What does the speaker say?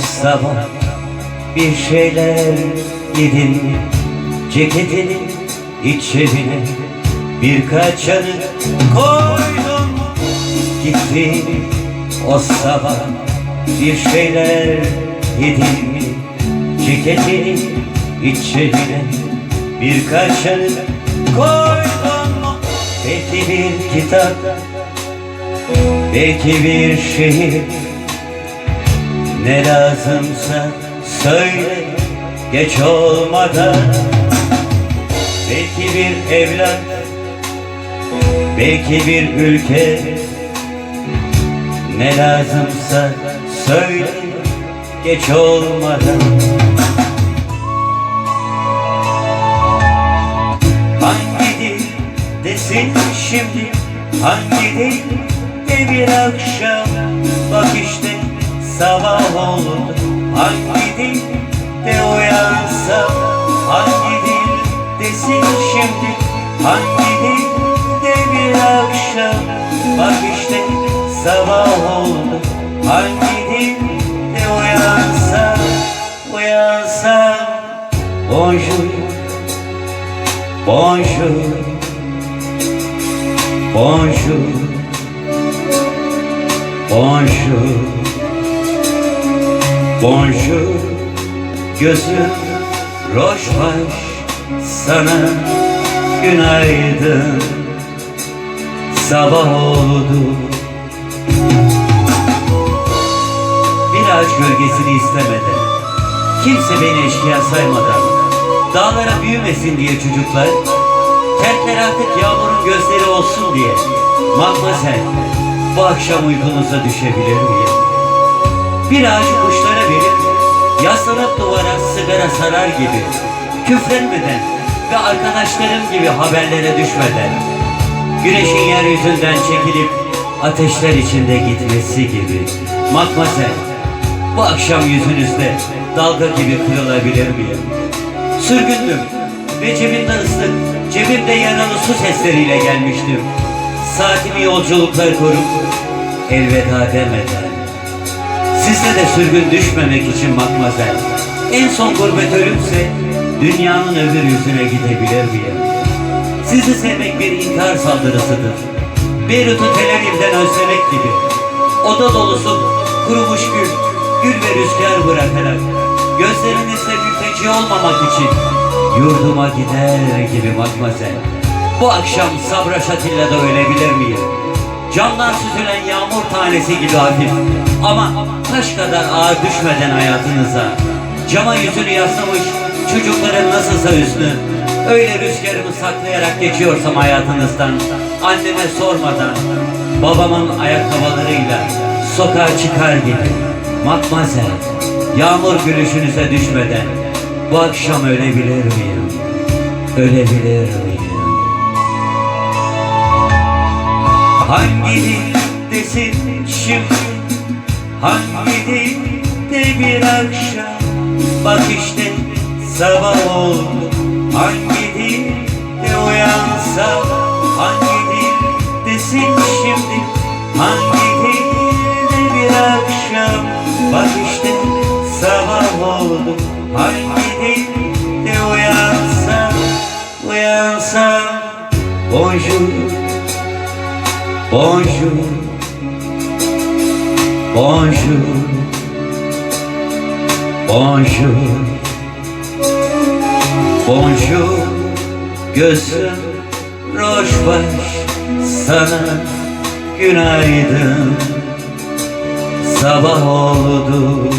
sabah bir şeyler yedin Ceketini iç cebine birkaç yanı koydum Gittin o sabah bir şeyler yedin mi Ceketini iç cebine birkaç yanı koydum Belki bir kitap Belki bir şehir Ne lazımsa söyle Geç olmadan. Belki bir evlat Belki bir ülke. Ne lazımsa söyle Geç olmadan. Hangi dil desin şimdi Hangi dil? De bir akşam Bak işte sabah oldu Hangi dil de uyansa Hangi dil desin şimdi. Hangi dil de bir akşam Bak işte sabah oldu. Hangi dil de uyansa Uyansa. Bonjour. Bonjour, bonjour, bonjour, bonjour. Gözüm roşbaş sana günaydın. Sabah oldu. Bir ağaç gölgesini istemeden, kimse beni eşkıya saymadan, dağlara büyümesin diye çocuklar, kentler artık yağmurun gözleri olsun diye, Matmazel, bu akşam uykunuza düşebilir miyim? Bir ağacı kuşlara verip, yaslanıp duvara sigara sarar gibi, küfretmeden ve arkadaşlarım gibi haberlere düşmeden, güneşin yeryüzünden çekilip ateşler içinde gitmesi gibi, Matmazel, bu akşam yüzünüzde dalga gibi kırılabilir miyim? Sürgündüm ve cebimden ıslık, cebimde yaralı su sesleriyle gelmiştim. Saatimi yolculuklar korup elveda demeden. Size de sürgün düşmemek için matmazel. En son gurbet ölümse dünyanın öbür yüzüne gidebilir miyim? Sizi sevmek bir intihar saldırısıdır. Beyrut'u Tel Aviv'den özlemek gibi. Oda dolusu kurumuş gül, gül ve rüzgar bırakarak gözlerinizde mülteci olmamak için yurduma gider gibi matmazel. Bu akşam Sabra Şatilla'da ölebilir miyim? Camdan süzülen yağmur tanesi gibi hafif ama taş kadar ağır düşmeden hayatınıza. Cama yüzünü yaslamış çocukların nasılsa üstü. Öyle rüzgarımı saklayarak geçiyorsam hayatınızdan anneme sormadan babamın ayakkabılarıyla sokağa çıkar gibi. Matmazel, yağmur gülüşünüze düşmeden bu akşam ölebilir miyim? Ölebilir miyim? Hangi dildesin şimdi? Hangi dilde bir akşam? Bak işte sabah oldu. Hangi dilde uyansam? Hangi dildesin şimdi? Hangi dilde bir akşam? Bak işte sabah oldu. Hangi dilde uyansam? Uyansam? Bonjour. Bonjour, bonjour, bonjour, bonjour, gözüm roşbaş sana günaydın sabah oldu.